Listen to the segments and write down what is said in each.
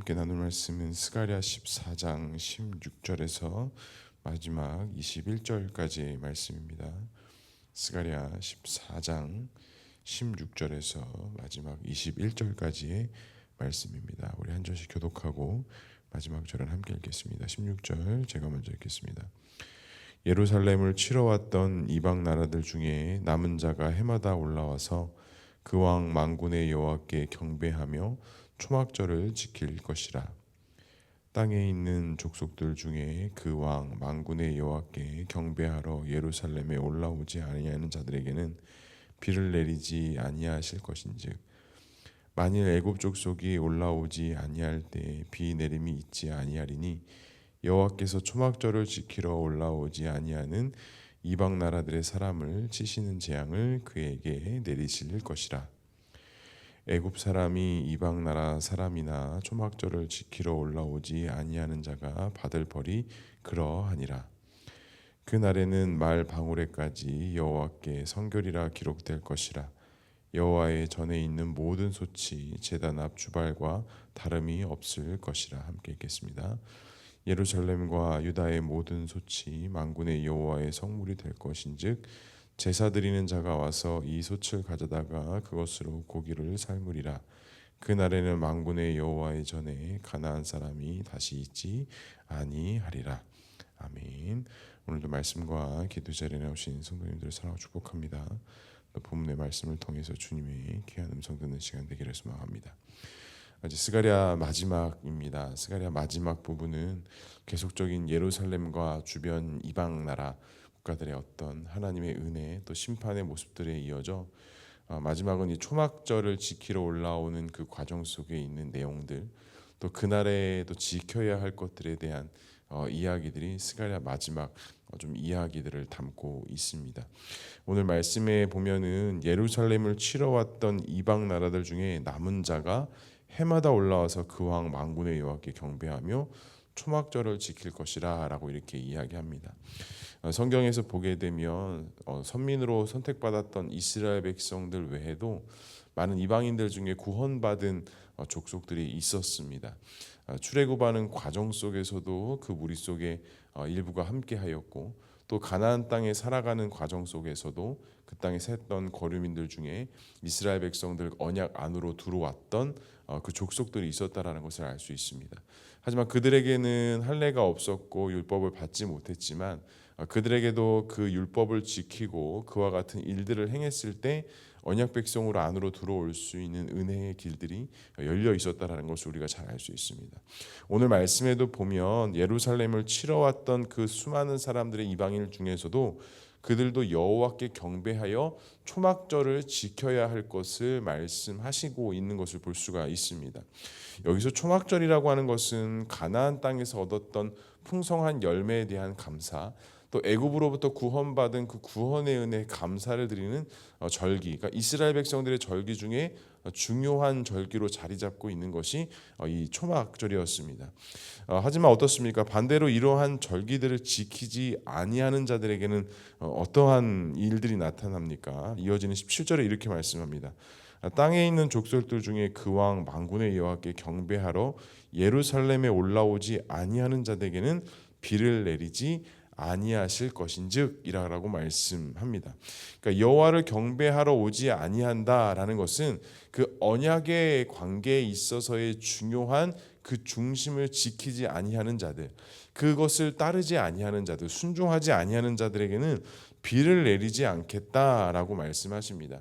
함께 나눌 말씀은 스가랴 14장 16절에서 마지막 21절까지의 말씀입니다. 스가랴 14장 16절에서 마지막 21절까지의 말씀입니다. 우리 한 절씩 교독하고 마지막 절은 함께 읽겠습니다. 16절 제가 먼저 읽겠습니다. 예루살렘을 치러 왔던 이방 나라들 중에 남은 자가 해마다 올라와서 그왕 만군의 여호와께 경배하며 초막절을 지킬 것이라. 땅에 있는 족속들 중에 그왕 만군의 여호와께 경배하러 예루살렘에 올라오지 아니하는 자들에게는 비를 내리지 아니하실 것인즉 만일 애굽 족속이 올라오지 아니할 때 비 내림이 있지 아니하리니 여호와께서 초막절을 지키러 올라오지 아니하는 이방 나라들의 사람을 치시는 재앙을 그에게 내리실 것이라. 애굽 사람이 이방 나라 사람이나 초막절을 지키러 올라오지 아니하는 자가 받을 벌이 그러하니라. 그 날에는 말 방울에까지 여호와께 성결이라 기록될 것이라. 여호와의 전에 있는 모든 소치 제단 앞 주발과 다름이 없을 것이라. 함께 읽겠습니다. 예루살렘과 유다의 모든 소치 만군의 여호와의 성물이 될 것인즉 제사 드리는 자가 와서 이 솥을 가져다가 그것으로 고기를 삶으리라. 그 날에는 만군의 여호와의 전에 가나안 사람이 다시 있지 아니하리라. 아멘. 오늘도 말씀과 기도 자리에 나오신 성도님들을 사랑하고 축복합니다. 또 본문의 말씀을 통해서 주님의 귀한 음성 듣는 시간 되기를 소망합니다. 이제 스가랴 마지막입니다. 스가랴 마지막 부분은 계속적인 예루살렘과 주변 이방 나라 국가들의 어떤 하나님의 은혜 또 심판의 모습들에 이어져 어, 마지막은 이 초막절을 지키러 올라오는 그 과정 속에 있는 내용들 또 그날에 또 지켜야 할 것들에 대한 어, 이야기들이 스가랴 마지막 어, 좀 이야기들을 담고 있습니다. 오늘 말씀에 보면은 예루살렘을 치러 왔던 이방 나라들 중에 남은 자가 해마다 올라와서 그왕 만군의 여호와께 경배하며 초막절을 지킬 것이라라고 이렇게 이야기합니다. 어, 성경에서 보게 되면 어, 선민으로 선택받았던 이스라엘 백성들 외에도 많은 이방인들 중에 구원받은 어, 족속들이 있었습니다. 출애굽하는 과정 속에서도 그 무리 속에 일부가 함께하였고 또 가나안 땅에 살아가는 과정 속에서도 그 땅에 샜던 거류민들 중에 이스라엘 백성들 언약 안으로 들어왔던 그 족속들이 있었다라는 것을 알 수 있습니다. 하지만 그들에게는 할례가 없었고 율법을 받지 못했지만 어, 그들에게도 그 율법을 지키고 그와 같은 일들을 행했을 때 언약 백성으로 안으로 들어올 수 있는 은혜의 길들이 열려 있었다라는 것을 우리가 잘 알 수 있습니다. 오늘 말씀에도 보면 예루살렘을 치러 왔던 그 수많은 사람들의 이방인 중에서도 그들도 여호와께 경배하여 초막절을 지켜야 할 것을 말씀하시고 있는 것을 볼 수가 있습니다. 여기서 초막절이라고 하는 것은 가나안 땅에서 얻었던 풍성한 열매에 대한 감사, 또 애굽으로부터 구원받은 그 구원의 은혜 감사를 드리는 어, 절기, 그러니까 이스라엘 백성들의 절기 중에 중요한 절기로 자리 잡고 있는 것이 어, 이 초막절이었습니다. 어, 하지만 어떻습니까? 반대로 이러한 절기들을 지키지 아니하는 자들에게는 어떠한 일들이 나타납니까? 이어지는 17절에 이렇게 말씀합니다. 땅에 있는 족속들 중에 그왕 만군의 여호와께 경배하러 예루살렘에 올라오지 아니하는 자들에게는 비를 내리지 아니하실 것인즉이라고 말씀합니다. 그러니까 여호와를 경배하러 오지 아니한다라는 것은 그 언약의 관계에 있어서의 중요한 그 중심을 지키지 아니하는 자들, 그것을 따르지 아니하는 자들, 순종하지 아니하는 자들에게는 비를 내리지 않겠다라고 말씀하십니다.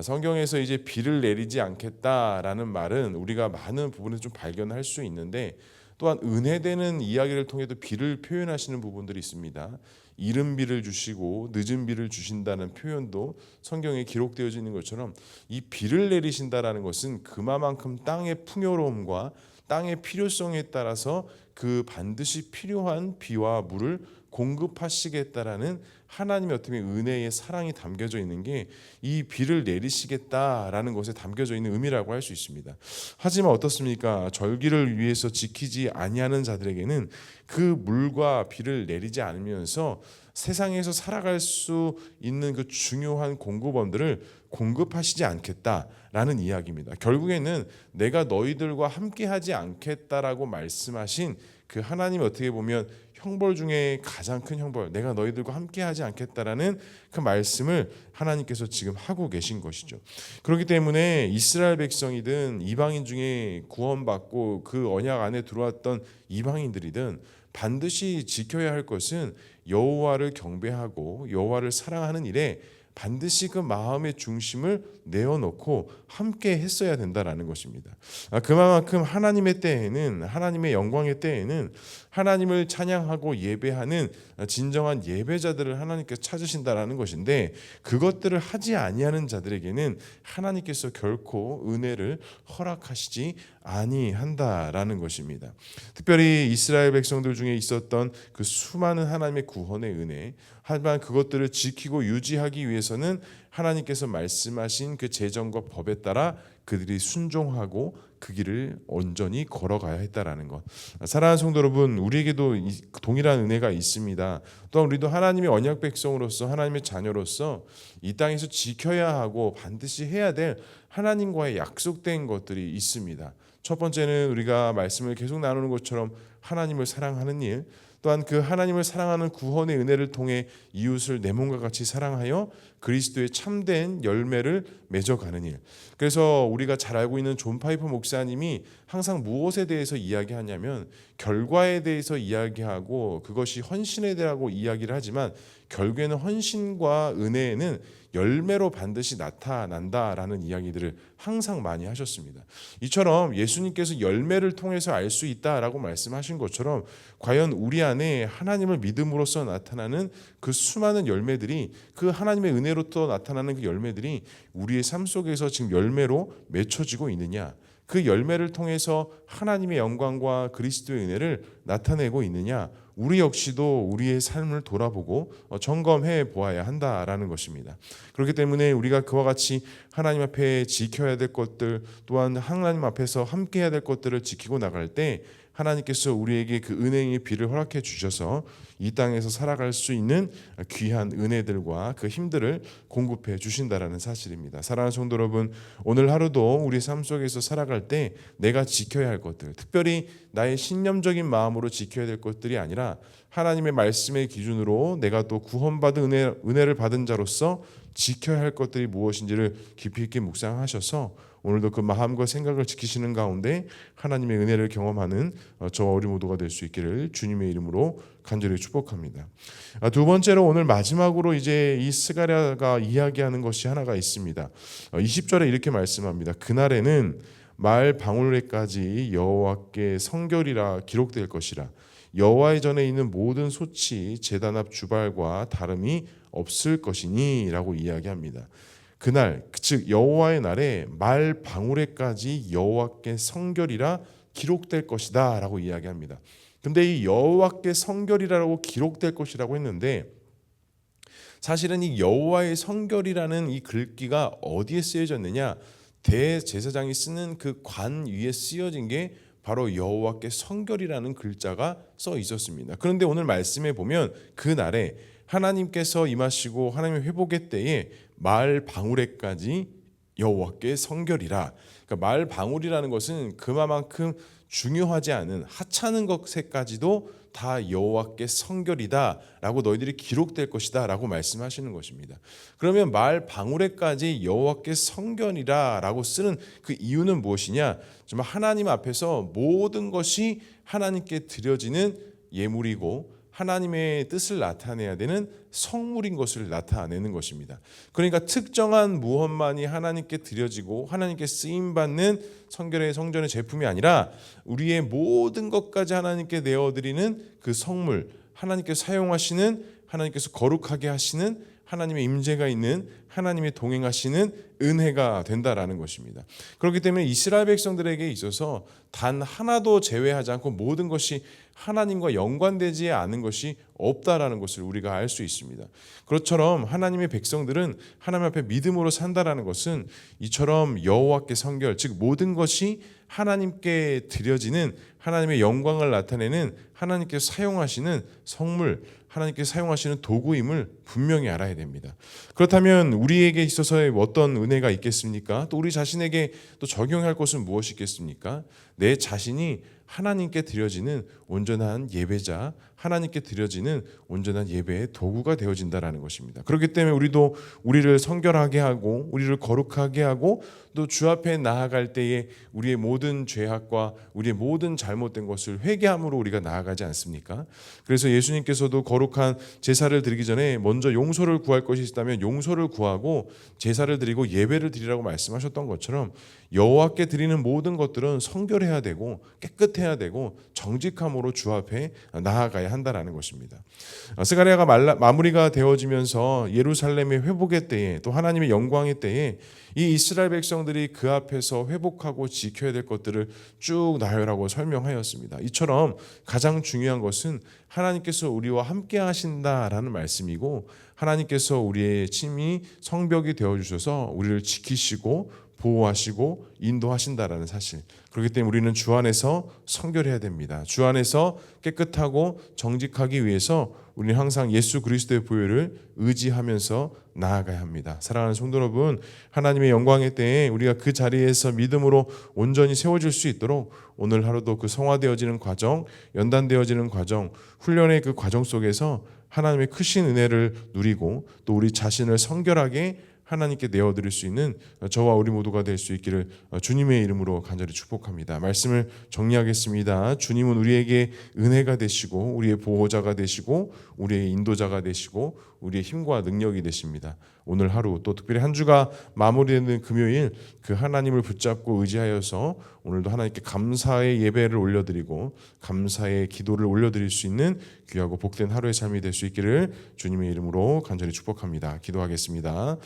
성경에서 이제 비를 내리지 않겠다라는 말은 우리가 많은 부분에서 좀 발견할 수 있는데 또한 은혜되는 이야기를 통해도 비를 표현하시는 부분들이 있습니다. 이른 비를 주시고 늦은 비를 주신다는 표현도 성경에 기록되어져 있는 것처럼 이 비를 내리신다라는 것은 그만큼 땅의 풍요로움과 땅의 필요성에 따라서 그 반드시 필요한 비와 물을 공급하시겠다라는 하나님의 어떻게 은혜의 사랑이 담겨져 있는 게 이 비를 내리시겠다라는 것에 담겨져 있는 의미라고 할 수 있습니다. 하지만 어떻습니까? 절기를 위해서 지키지 아니하는 자들에게는 그 물과 비를 내리지 않으면서 세상에서 살아갈 수 있는 그 중요한 공급원들을 공급하시지 않겠다라는 이야기입니다. 결국에는 내가 너희들과 함께하지 않겠다라고 말씀하신 그 하나님 어떻게 보면 형벌 중에 가장 큰 형벌, 내가 너희들과 함께하지 않겠다라는 그 말씀을 하나님께서 지금 하고 계신 것이죠. 그렇기 때문에 이스라엘 백성이든 이방인 중에 구원받고 그 언약 안에 들어왔던 이방인들이든 반드시 지켜야 할 것은 여호와를 경배하고 여호와를 사랑하는 일에 반드시 그 마음의 중심을 내어놓고 함께 했어야 된다라는 것입니다. 아, 그만큼 하나님의 때에는 하나님의 영광의 때에는 하나님을 찬양하고 예배하는 진정한 예배자들을 하나님께서 찾으신다라는 것인데 그것들을 하지 아니하는 자들에게는 하나님께서 결코 은혜를 허락하시지 아니한다라는 것입니다. 특별히 이스라엘 백성들 중에 있었던 그 수많은 하나님의 구원의 은혜, 하지만 그것들을 지키고 유지하기 위해서는 하나님께서 말씀하신 그 재정과 법에 따라 그들이 순종하고 그 길을 온전히 걸어가야 했다라는 것. 사랑하는 성도 여러분, 우리에게도 동일한 은혜가 있습니다. 또한 우리도 하나님의 언약 백성으로서 하나님의 자녀로서 이 땅에서 지켜야 하고 반드시 해야 될 하나님과의 약속된 것들이 있습니다. 첫 번째는 우리가 말씀을 계속 나누는 것처럼 하나님을 사랑하는 일, 또한 그 하나님을 사랑하는 구원의 은혜를 통해 이웃을 내 몸과 같이 사랑하여 그리스도의 참된 열매를 맺어가는 일. 그래서 우리가 잘 알고 있는 존 파이퍼 목사님이 항상 무엇에 대해서 이야기하냐면 결과에 대해서 이야기하고 그것이 헌신에 대하고 이야기를 하지만 결국에는 헌신과 은혜에는 열매로 반드시 나타난다라는 이야기들을 항상 많이 하셨습니다. 이처럼 예수님께서 열매를 통해서 알 수 있다라고 말씀하신 것처럼 과연 우리 안에 하나님을 믿음으로써 나타나는 그 수많은 열매들이 그 하나님의 은혜로부터 나타나는 그 열매들이 우리의 삶 속에서 지금 열매로 맺혀지고 있느냐? 그 열매를 통해서 하나님의 영광과 그리스도의 은혜를 나타내고 있느냐? 우리 역시도 우리의 삶을 돌아보고 어, 점검해 보아야 한다라는 것입니다. 그렇기 때문에 우리가 그와 같이 하나님 앞에 지켜야 될 것들 또한 하나님 앞에서 함께 해야 될 것들을 지키고 나갈 때 하나님께서 우리에게 그 은혜의 비를 허락해 주셔서 이 땅에서 살아갈 수 있는 귀한 은혜들과 그 힘들을 공급해 주신다라는 사실입니다. 사랑하는 성도 여러분, 오늘 하루도 우리 삶 속에서 살아갈 때 내가 지켜야 할 것들, 특별히 나의 신념적인 마음으로 지켜야 될 것들이 아니라 하나님의 말씀의 기준으로 내가 또 구원받은 은혜, 은혜를 받은 자로서 지켜야 할 것들이 무엇인지를 깊이 있게 묵상하셔서 오늘도 그 마음과 생각을 지키시는 가운데 하나님의 은혜를 경험하는 어, 저 우리 모두가 될 수 있기를 주님의 이름으로 간절히 축복합니다. 아, 두 번째로 오늘 마지막으로 이제 이 스가랴가 이야기하는 것이 하나가 있습니다. 20절에 이렇게 말씀합니다. 그날에는 말 방울에까지 여호와께 성결이라 기록될 것이라 여호와의 전에 있는 모든 소치 제단 앞 주발과 다름이 없을 것이니라고 이야기합니다. 그날 즉 여호와의 날에 말 방울에까지 여호와께 성결이라 기록될 것이다라고 이야기합니다. 근데 이 여호와께 성결이라고 기록될 것이라고 했는데 사실은 이 여호와의 성결이라는 이 글귀가 어디에 쓰여졌느냐? 대제사장이 쓰는 그 관 위에 쓰여진 게 바로 여호와께 성결이라는 글자가 써 있었습니다. 그런데 오늘 말씀에 보면 그 날에 하나님께서 임하시고 하나님의 회복의 때에 말 방울에까지 여호와께 성결이라. 그러니까 말 방울이라는 것은 그만큼 중요하지 않은 하찮은 것에까지도 다 여호와께 성결이다라고 너희들이 기록될 것이다라고 말씀하시는 것입니다. 그러면 말 방울에까지 여호와께 성결이라라고 쓰는 그 이유는 무엇이냐? 정말 하나님 앞에서 모든 것이 하나님께 드려지는 예물이고 하나님의 뜻을 나타내야 되는 성물인 것을 나타내는 것입니다. 그러니까 특정한 무엇만이 하나님께 드려지고 하나님께 쓰임 받는 성결의 성전의 제품이 아니라 우리의 모든 것까지 하나님께 내어 드리는 그 성물, 하나님께 사용하시는 하나님께서 거룩하게 하시는 하나님의 임재가 있는 하나님의 동행하시는 은혜가 된다라는 것입니다. 그렇기 때문에 이스라엘 백성들에게 있어서 단 하나도 제외하지 않고 모든 것이 하나님과 연관되지 않은 것이 없다라는 것을 우리가 알 수 있습니다. 그렇처럼 하나님의 백성들은 하나님 앞에 믿음으로 산다라는 것은 이처럼 여호와께 성결 즉 모든 것이 하나님께 드려지는 하나님의 영광을 나타내는 하나님께서 사용하시는 성물 하나님께서 사용하시는 도구임을 분명히 알아야 됩니다. 그렇다면 우리에게 있어서의 어떤 은혜가 있겠습니까? 또 우리 자신에게 또 적용할 것은 무엇이 있겠습니까? 내 자신이 하나님께 드려지는 온전한 예배자, 하나님께 드려지는 온전한 예배의 도구가 되어진다라는 것입니다. 그렇기 때문에 우리도 우리를 성결하게 하고 우리를 거룩하게 하고 또 주 앞에 나아갈 때에 우리의 모든 죄악과 우리의 모든 잘못된 것을 회개함으로 우리가 나아가지 않습니까? 그래서 예수님께서도 거룩한 제사를 드리기 전에 먼저 용서를 구할 것이 있다면 용서를 구하고 제사를 드리고 예배를 드리라고 말씀하셨던 것처럼 여호와께 드리는 모든 것들은 성결해야 되고 깨끗해 야 되고 정직함으로 주 앞에 나아가야 한다라는 것입니다. 어, 말라- 마무리가 되어지면서 예루살렘의 회복의 때에 또 하나님의 영광의 때에 이 이스라엘 백성들이 그 앞에서 회복하고 지켜야 될 것들을 쭉 나열하고 설명하였습니다. 이처럼 가장 중요한 것은 하나님께서 우리와 함께 하신다라는 말씀이고 하나님께서 우리의 침이 성벽이 되어 주셔서 우리를 지키시고 보호하시고 인도하신다라는 사실. 그렇기 때문에 우리는 주 안에서 성결해야 됩니다. 주 안에서 깨끗하고 정직하기 위해서 우리는 항상 예수 그리스도의 보혈을 의지하면서 나아가야 합니다. 사랑하는 성도 여러분, 하나님의 영광의 때에 우리가 그 자리에서 믿음으로 온전히 세워질 수 있도록 오늘 하루도 그 성화되어지는 과정, 연단되어지는 과정, 훈련의 그 과정 속에서 하나님의 크신 은혜를 누리고 또 우리 자신을 성결하게 하나님께 내어드릴 수 있는 저와 우리 모두가 될 수 있기를 주님의 이름으로 간절히 축복합니다. 말씀을 정리하겠습니다. 주님은 우리에게 은혜가 되시고 우리의 보호자가 되시고 우리의 인도자가 되시고 우리의 힘과 능력이 되십니다. 오늘 하루 또 특별히 한 주가 마무리되는 금요일 그 하나님을 붙잡고 의지하여서 오늘도 하나님께 감사의 예배를 올려드리고 감사의 기도를 올려드릴 수 있는 귀하고 복된 하루의 삶이 될 수 있기를 주님의 이름으로 간절히 축복합니다. 기도하겠습니다.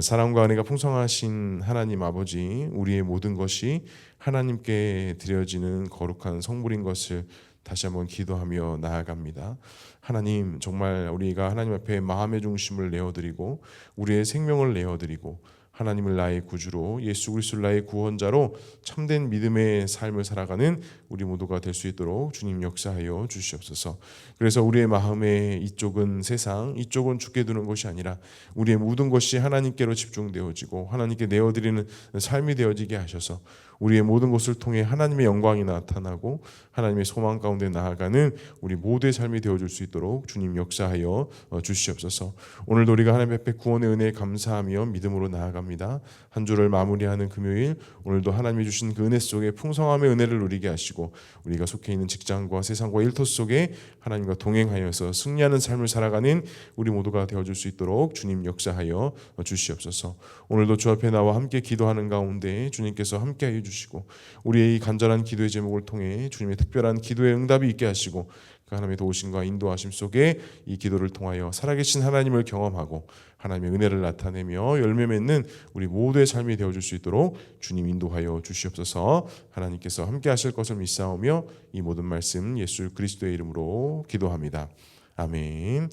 사랑과 은혜가 풍성하신 하나님 아버지, 우리의 모든 것이 하나님께 드려지는 거룩한 성물인 것을 다시 한번 기도하며 나아갑니다. 하나님, 정말 우리가 하나님 앞에 마음의 중심을 내어드리고 우리의 생명을 내어드리고 하나님을 나의 구주로 예수 그리스도를 나의 구원자로 참된 믿음의 삶을 살아가는 우리 모두가 될 수 있도록 주님 역사하여 주시옵소서. 그래서 우리의 마음에 이쪽은 세상, 이쪽은 죽게 두는 것이 아니라 우리의 모든 것이 하나님께로 집중되어지고 하나님께 내어드리는 삶이 되어지게 하셔서 우리의 모든 것을 통해 하나님의 영광이 나타나고 하나님의 소망 가운데 나아가는 우리 모두의 삶이 되어줄 수 있도록 주님 역사하여 어, 주시옵소서. 오늘도 우리가 하나님 앞에 구원의 은혜에 감사하며 믿음으로 나아갑니다. 한 주를 마무리하는 금요일 오늘도 하나님이 주신 그 은혜 속에 풍성함의 은혜를 누리게 하시고 우리가 속해 있는 직장과 세상과 일터 속에 하나님과 동행하여서 승리하는 삶을 살아가는 우리 모두가 되어줄 수 있도록 주님 역사하여 어, 주시옵소서. 오늘도 주 앞에 나와 함께 기도하는 가운데 주님께서 함께하여 주시고 우리의 이 간절한 기도의 제목을 통해 주님의 특별한 기도의 응답이 있게 하시고 그 하나님의 도우심과 인도하심 속에 이 기도를 통하여 살아계신 하나님을 경험하고 하나님의 은혜를 나타내며 열매 맺는 우리 모두의 삶이 되어 줄 수 있도록 주님 인도하여 주시옵소서 하나님께서 함께 하실 것을 믿사오며 이 모든 말씀 예수 그리스도의 이름으로 기도합니다. 아멘.